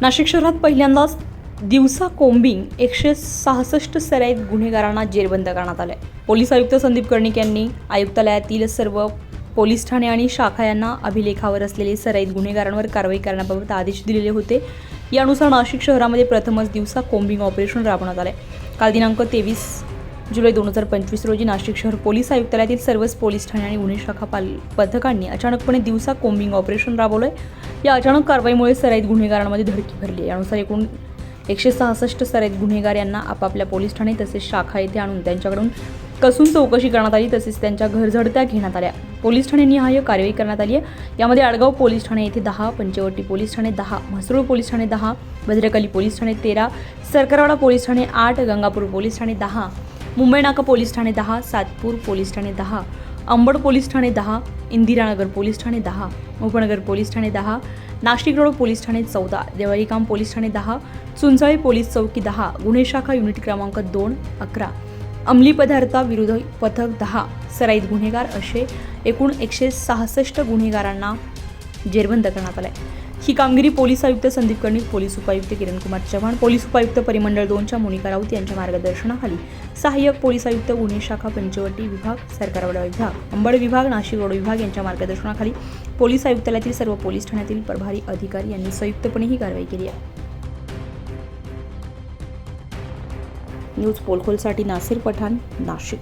नाशिक शहरात पहिल्यांदाच दिवसा कोंबिंग एकशे सहासष्ट सराईत गुन्हेगारांना जेरबंद करण्यात आले पोलीस आयुक्त संदीप कर्णिक यांनी आयुक्तालयातील सर्व पोलीस ठाणे आणि शाखा यांना अभिलेखावर असलेले सराईत गुन्हेगारांवर कारवाई करण्याबाबत आदेश दिलेले होते. यानुसार नाशिक शहरामध्ये प्रथमच दिवसा कोंबिंग ऑपरेशन राबवण्यात आलं काल दिनांक तेवीस जुलै दोन हजार पंचवीस रोजी नाशिक शहर पोलीस आयुक्तालयातील सर्वच पोलीस ठाणे आणि गुन्हे शाखा पाल पथकांनी अचानकपणे दिवसा कोम्बिंग ऑपरेशन राबवलंय. या अचानक कारवाईमुळे सराईत गुन्हेगारांमध्ये धडकी भरली आहे. यानुसार एकूण एकशे सहासष्ट सराईत गुन्हेगार यांना आपापल्या पोलीस ठाणे तसेच शाखा येथे आणून त्यांच्याकडून कसून चौकशी करण्यात आली तसेच त्यांच्या घरझडत्या घेण्यात आल्या. पोलीस ठाणे निहाय कारवाई करण्यात आली आहे. यामध्ये आडगाव पोलीस ठाणे येथे दहा पंचवटी पोलीस ठाणे दहा म्हसरूळ पोलीस ठाणे दहा भद्रकाली पोलीस ठाणे तेरा सरकारवाडा पोलीस ठाणे आठ गंगापूर पोलीस ठाणे दहा मुंबई नाका पोलीस ठाणे दहा सातपूर पोलीस ठाणे दहा अंबड पोलीस ठाणे दहा इंदिरानगर पोलीस ठाणे दहा उपनगर पोलीस ठाणे दहा नाशिक रोड पोलीस ठाणे चौदा देवारीकाम पोलीस ठाणे दहा चुंचाळी पोलीस चौकी दहा गुन्हे शाखा युनिट क्रमांक दोन अकरा. अंमली पदार्थाविरुद्ध पथक दहा सराईत गुन्हेगार असे एकूण एकशे सहासष्ट गुन्हेगारांना जेरबंद करण्यात आलाय. ही कामगिरी पोलीस आयुक्त संदीप कर्णिक पोलीस उपायुक्त किरणकुमार चव्हाण पोलीस उपायुक्त परिमंडळ दोनच्या मोनिका राऊत यांच्या मार्गदर्शनाखाली सहाय्यक पोलीस आयुक्त गुन्हे शाखा पंचवटी विभाग सरकारवाडा विभाग अंबड विभाग नाशिक रोड विभाग यांच्या मार्गदर्शनाखाली पोलीस आयुक्तालयातील सर्व पोलीस ठाण्यातील प्रभारी अधिकारी यांनी संयुक्तपणे ही कारवाई केली आहे. न्यूज पोलखोलसाठी नासिर पठाण नाशिक.